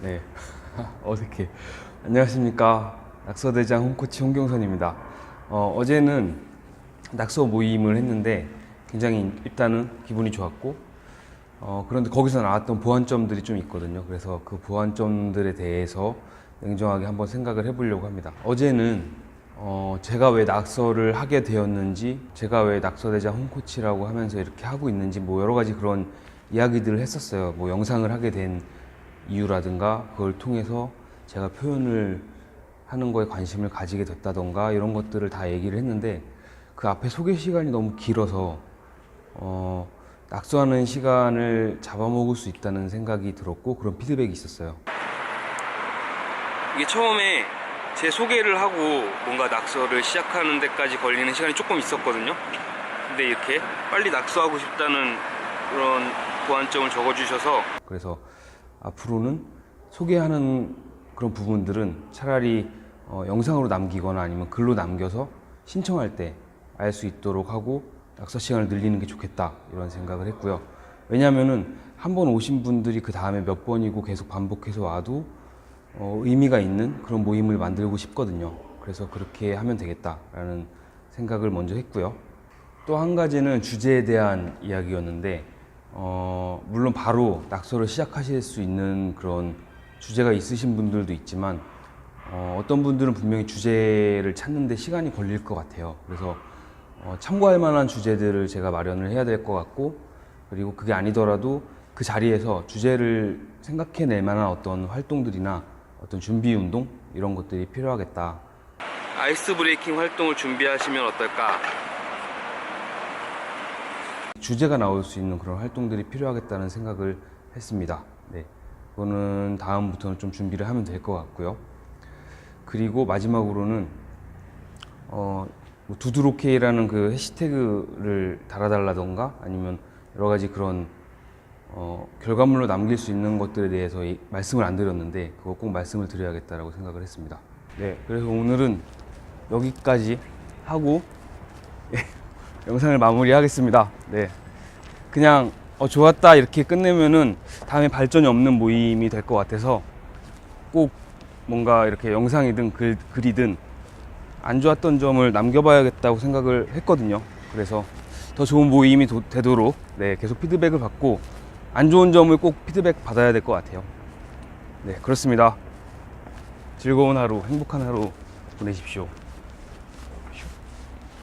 네. 어색해. 안녕하십니까. 낙서대장 홈코치 홍경선입니다. 어, 어제는 낙서 모임을 했는데 굉장히 일단은 기분이 좋았고, 어, 그런데 거기서 나왔던 보완점들이 좀 있거든요. 그래서 그 보완점들에 대해서 냉정하게 한번 생각을 해보려고 합니다. 어제는 어, 제가 왜 낙서를 하게 되었는지, 제가 왜 낙서대장 홈코치라고 하면서 이렇게 하고 있는지, 뭐 여러 가지 그런 이야기들을 했었어요. 뭐 영상을 하게 된 이유라든가, 그걸 통해서 제가 표현을 하는 거에 관심을 가지게 됐다던가, 이런 것들을 다 얘기를 했는데, 그 앞에 소개 시간이 너무 길어서, 어, 낙서하는 시간을 잡아먹을 수 있다는 생각이 들었고, 그런 피드백이 있었어요. 이게 처음에 제 소개를 하고 뭔가 낙서를 시작하는 데까지 걸리는 시간이 조금 있었거든요. 근데 이렇게 빨리 낙서하고 싶다는 그런 보완점을 적어주셔서 그래서 앞으로는 소개하는 그런 부분들은 차라리 어, 영상으로 남기거나 아니면 글로 남겨서 신청할 때 알 수 있도록 하고 낙서 시간을 늘리는 게 좋겠다 이런 생각을 했고요. 왜냐하면은 한 번 오신 분들이 그 다음에 몇 번이고 계속 반복해서 와도 어, 의미가 있는 그런 모임을 만들고 싶거든요. 그래서 그렇게 하면 되겠다라는 생각을 먼저 했고요. 또 한 가지는 주제에 대한 이야기였는데, 어, 물론 바로 낙서를 시작하실 수 있는 그런 주제가 있으신 분들도 있지만, 어, 어떤 분들은 분명히 주제를 찾는데 시간이 걸릴 것 같아요. 그래서 어, 참고할 만한 주제들을 제가 마련을 해야 될 것 같고, 그리고 그게 아니더라도 그 자리에서 주제를 생각해낼 만한 어떤 활동들이나 어떤 준비 운동 이런 것들이 필요하겠다. 아이스 브레이킹 활동을 준비하시면 어떨까? 주제가 나올 수 있는 그런 활동들이 필요하겠다는 생각을 했습니다. 네. 그거는 다음부터는 좀 준비를 하면 될 것 같고요. 그리고 마지막으로는 어, 뭐 두드로케이라는 그 해시태그를 달아달라던가 아니면 여러 가지 그런 어, 결과물로 남길 수 있는 것들에 대해서 이- 말씀을 안 드렸는데 그거 꼭 말씀을 드려야겠다라고 생각을 했습니다. 네, 그래서 오늘은 여기까지 하고 예, 영상을 마무리하겠습니다. 네, 그냥 어, 좋았다 이렇게 끝내면은 다음에 발전이 없는 모임이 될 것 같아서 꼭 뭔가 이렇게 영상이든 글, 글이든 안 좋았던 점을 남겨봐야겠다고 생각을 했거든요. 그래서 더 좋은 모임이 도- 되도록 네, 계속 피드백을 받고 안 좋은 점을 꼭 피드백 받아야 될 것 같아요. 네, 그렇습니다. 즐거운 하루, 행복한 하루 보내십시오.